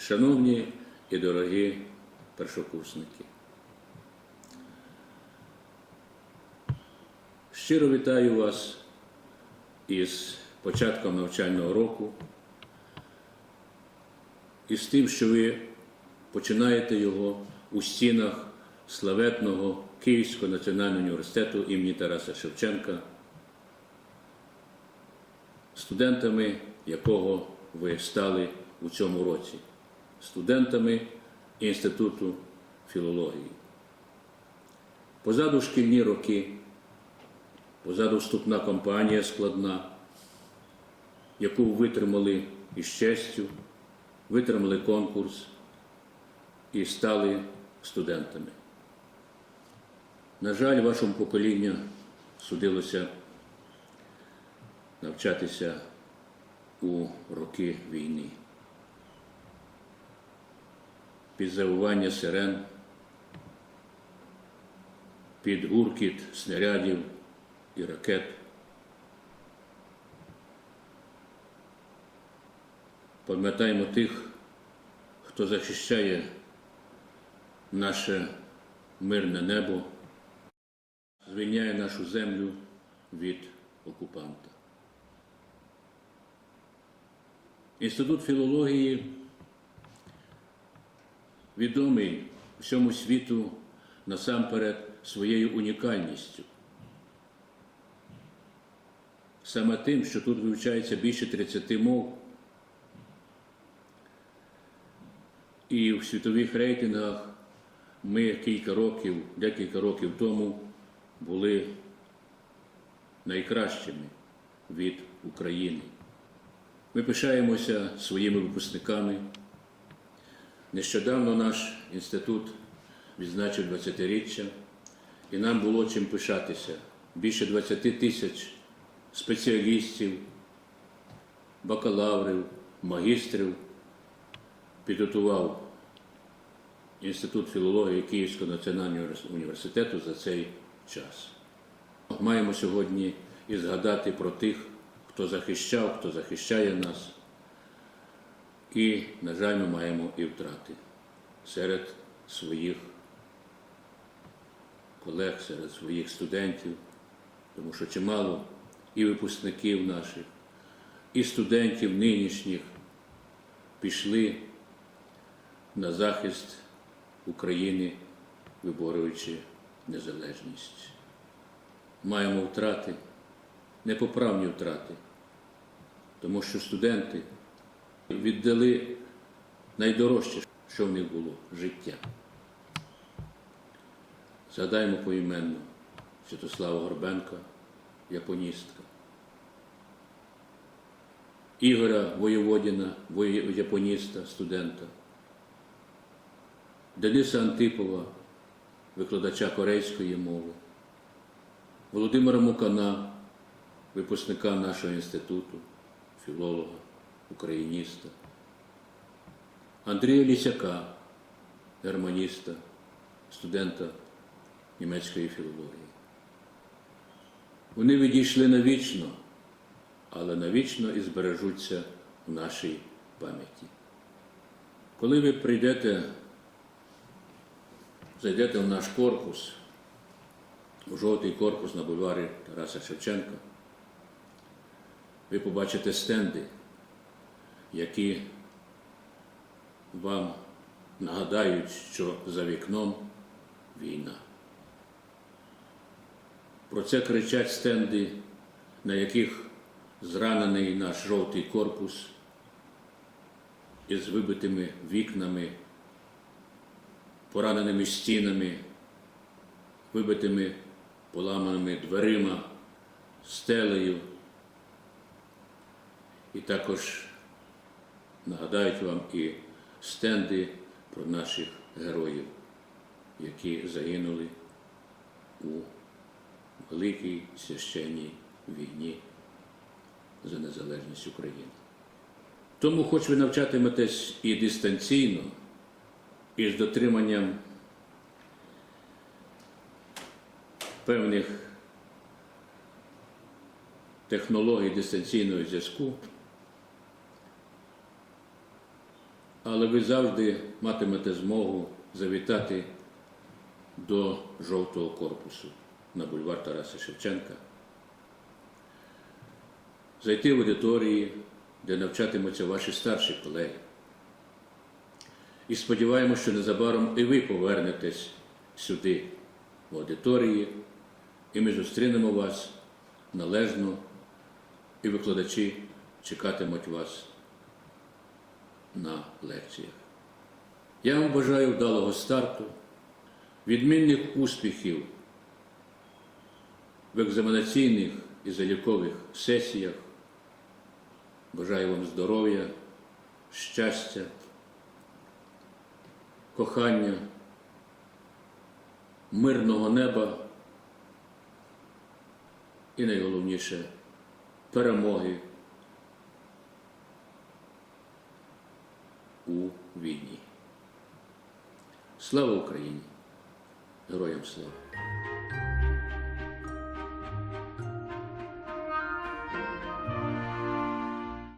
Шановні і дорогі першокурсники, щиро вітаю вас із початком навчального року і з тим, що ви починаєте його у стінах славетного Київського національного університету імені Тараса Шевченка, студентами якого ви стали у цьому році, студентами Інституту філології. Позаду шкільні роки, позаду вступна кампанія складна, яку витримали із честю, витримали конкурс і стали студентами. На жаль, вашому поколінню судилося навчатися у роки війни. Під завивання сирен, під гуркіт снарядів і ракет. Пам'ятаємо тих, хто захищає наше мирне небо, звільняє нашу землю від окупанта. Інститут філології відомий всьому світу насамперед своєю унікальністю. Саме тим, що тут вивчається більше 30 мов, і в світових рейтингах ми кілька років, декілька років тому були найкращими від України. Ми пишаємося своїми випускниками. Нещодавно наш інститут відзначив 20-річчя, і нам було чим пишатися. Більше 20 тисяч спеціалістів, бакалаврів, магістрів підготував Інститут філології Київського національного університету за цей час. Маємо сьогодні і згадати про тих, хто захищав, хто захищає нас. І, на жаль, ми маємо і втрати серед своїх колег, серед своїх студентів, тому що чимало і випускників наших, і студентів нинішніх пішли на захист України, виборюючи незалежність. Маємо втрати, непоправні втрати, тому що студенти віддали найдорожче, що в них було життя. Згадаємо поіменно Святослава Горбенка, японістка, Ігоря Воєводіна, японіста, студента, Дениса Антипова, викладача корейської мови, Володимира Мукана, випускника нашого інституту, філолога, україніста, Андрія Лісяка, германіста, студента німецької філології. Вони відійшли навічно, але навічно і збережуться в нашій пам'яті. Коли ви прийдете, зайдете в наш корпус, у жовтий корпус на бульварі Тараса Шевченка, ви побачите стенди, які вам нагадають, що за вікном війна. Про це кричать стенди, на яких зранений наш жовтий корпус із вибитими вікнами, пораненими стінами, вибитими поламаними дверима, стелею. І також нагадають вам і стенди про наших героїв, які загинули у великій священній війні за незалежність України. Тому, хоч ви навчатиметесь і дистанційно, і з дотриманням певних технологій дистанційного зв'язку, але ви завжди матимете змогу завітати до жовтого корпусу на бульвар Тараса Шевченка, зайти в аудиторії, де навчатимуться ваші старші колеги. І сподіваємося, що незабаром і ви повернетесь сюди, в аудиторії, і ми зустрінемо вас належно, і викладачі чекатимуть вас на лекціях. Я вам бажаю вдалого старту, відмінних успіхів в екзаменаційних і залікових сесіях. Бажаю вам здоров'я, щастя, кохання, мирного неба і найголовніше перемоги у війні. Слава Україні! Героям слава!